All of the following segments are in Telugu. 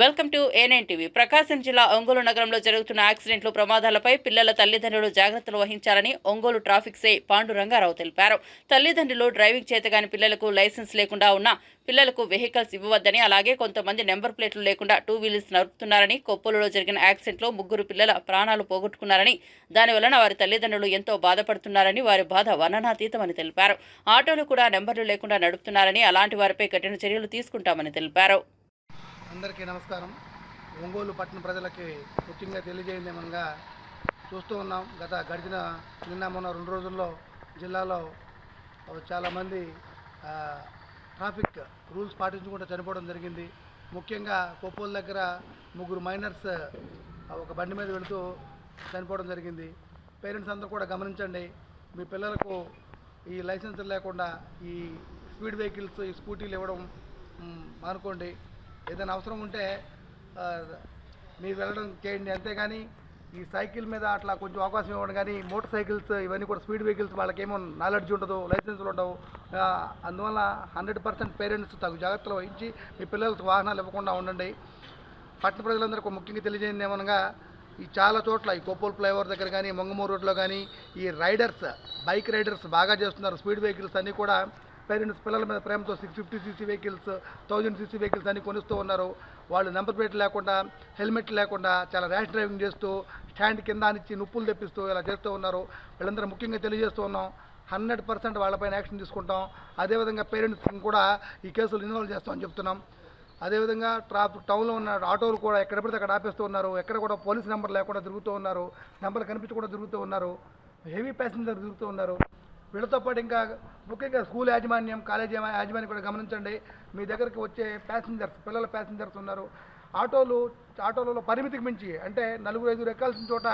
Welcome to A nine TV. Prakasam జిల్లా ఒంగోలు నగరంలో జరుగుతున్న యాక్సిడెంట్లు ప్రమాదాలపై పిల్లల తల్లిదండ్రులు జాగ్రత్తలు వహించాలని ఒంగోలు ట్రాఫిక్ సే పాండు రంగారావు తెలిపారు. తల్లిదండ్రులు డ్రైవింగ్ చేతగాని పిల్లలకు లైసెన్స్ లేకుండా ఉన్న పిల్లలకు వెహికల్స్ ఇవ్వవద్దని అలాగే కొంతమంది నెంబర్ ప్లేట్లు లేకుండా టూ వీలర్స్ నడుపుతున్నారని కొప్పలులో జరిగిన యాక్సిడెంట్లో ముగ్గురు పిల్లల ప్రాణాలు పోగొట్టుకున్నారని దానివలన వారి తల్లిదండ్రులు ఎంతో బాధపడుతున్నారని వారి బాధ వర్ణనాతీతమని తెలిపారు. ఆటోలు కూడా నెంబర్లు లేకుండా నడుపుతున్నారని అలాంటి వారిపై కఠిన చర్యలు తీసుకుంటామని తెలిపారు. అందరికీ నమస్కారం. ఒంగోలు పట్టణ ప్రజలకి ముఖ్యంగా తెలియజేయండి చూస్తూ ఉన్నాం గత గడిచిన నిన్న మొన్న రెండు రోజుల్లో జిల్లాలో చాలామంది ట్రాఫిక్ రూల్స్ పాటించకుండా చనిపోవడం జరిగింది. ముఖ్యంగా కొప్పోల దగ్గర ముగ్గురు మైనర్స్ ఒక బండి మీద వెళుతూ చనిపోవడం జరిగింది. పేరెంట్స్ అందరూ కూడా గమనించండి మీ పిల్లలకు ఈ లైసెన్స్ లేకుండా ఈ స్పీడ్ వెహికల్స్ ఈ స్కూటీలు ఇవ్వడం మానుకోండి. ఏదైనా అవసరం ఉంటే మీరు వెళ్ళడం చేయండి. అంతేగాని ఈ సైకిల్ మీద అట్లా కొంచెం అవకాశం ఇవ్వండి కానీ మోటార్ సైకిల్స్ ఇవన్నీ కూడా స్పీడ్ వెహికల్స్ వాళ్ళకేమో నాలెడ్జ్ ఉండదు లైసెన్సులు ఉండవు. అందువల్ల హండ్రెడ్ పర్సెంట్ పేరెంట్స్ తగు జాగ్రత్తలు వహించి మీ పిల్లలకు వాహనాలు ఇవ్వకుండా ఉండండి. పట్టణ ప్రజలందరికీ ముఖ్యంగా తెలియజేయండి ఏమనగా ఈ చాలా చోట్ల ఈ కోపోల్ ఫ్లైఓవర్ దగ్గర కానీ మంగమూరు రోడ్లో కానీ ఈ రైడర్స్ బైక్ రైడర్స్ బాగా చేస్తున్నారు. స్పీడ్ వెహికల్స్ అన్నీ కూడా పేరెంట్స్ పిల్లల మీద ప్రేమతో six fifty CC vehicles thousand CC vehicles అన్ని కొనిస్తూ ఉన్నారు. వాళ్ళు నెంబర్ ప్లేట్ లేకుండా హెల్మెట్ లేకుండా చాలా ర్యాష్ డ్రైవింగ్ చేస్తూ స్టాండ్ కింద అనిచ్చి నొప్పులు తెప్పిస్తూ ఇలా చేస్తూ ఉన్నారు. వీళ్ళందరూ ముఖ్యంగా తెలియజేస్తూ ఉన్నాం. హండ్రెడ్ పర్సెంట్ వాళ్ళపైన యాక్షన్ తీసుకుంటాం. అదేవిధంగా పేరెంట్స్ని కూడా ఈ కేసులు ఇన్వాల్వ్ చేస్తామని చెప్తున్నాం. అదేవిధంగా ట్రాఫిక్ టౌన్లో ఉన్న ఆటోలు కూడా ఎక్కడ పడితే అక్కడ ఆపేస్తూ ఉన్నారు. ఎక్కడ కూడా పోలీస్ నెంబర్ లేకుండా తిరుగుతూ ఉన్నారు. నెంబర్ కనిపించకుండా తిరుగుతూ ఉన్నారు. హెవీ ప్యాసింజర్ తిరుగుతూ ఉన్నారు. వీళ్ళతో పాటు ఇంకా ముఖ్యంగా స్కూల్ యాజమాన్యం కాలేజీ యాజమాన్యం కూడా గమనించండి. మీ దగ్గరికి వచ్చే ప్యాసింజర్స్ పిల్లల ప్యాసింజర్స్ ఉన్నారు. ఆటోలు ఆటోలలో పరిమితికి మించి అంటే నలుగురు ఐదుగురు ఎక్కాల్సిన చోట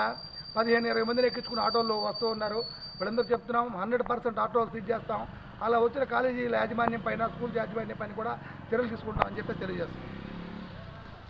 పదిహేను ఇరవై మందిని ఎక్కించుకుని ఆటోల్లో వస్తూ ఉన్నారు. వీళ్ళందరూ చెప్తున్నాం హండ్రెడ్ పర్సెంట్ ఆటోలు సీజ్ చేస్తాం. అలా వచ్చిన కాలేజీల యాజమాన్యం పైన స్కూల్ యాజమాన్యం పైన కూడా చర్యలు తీసుకుంటామని చెప్పి తెలియజేస్తాం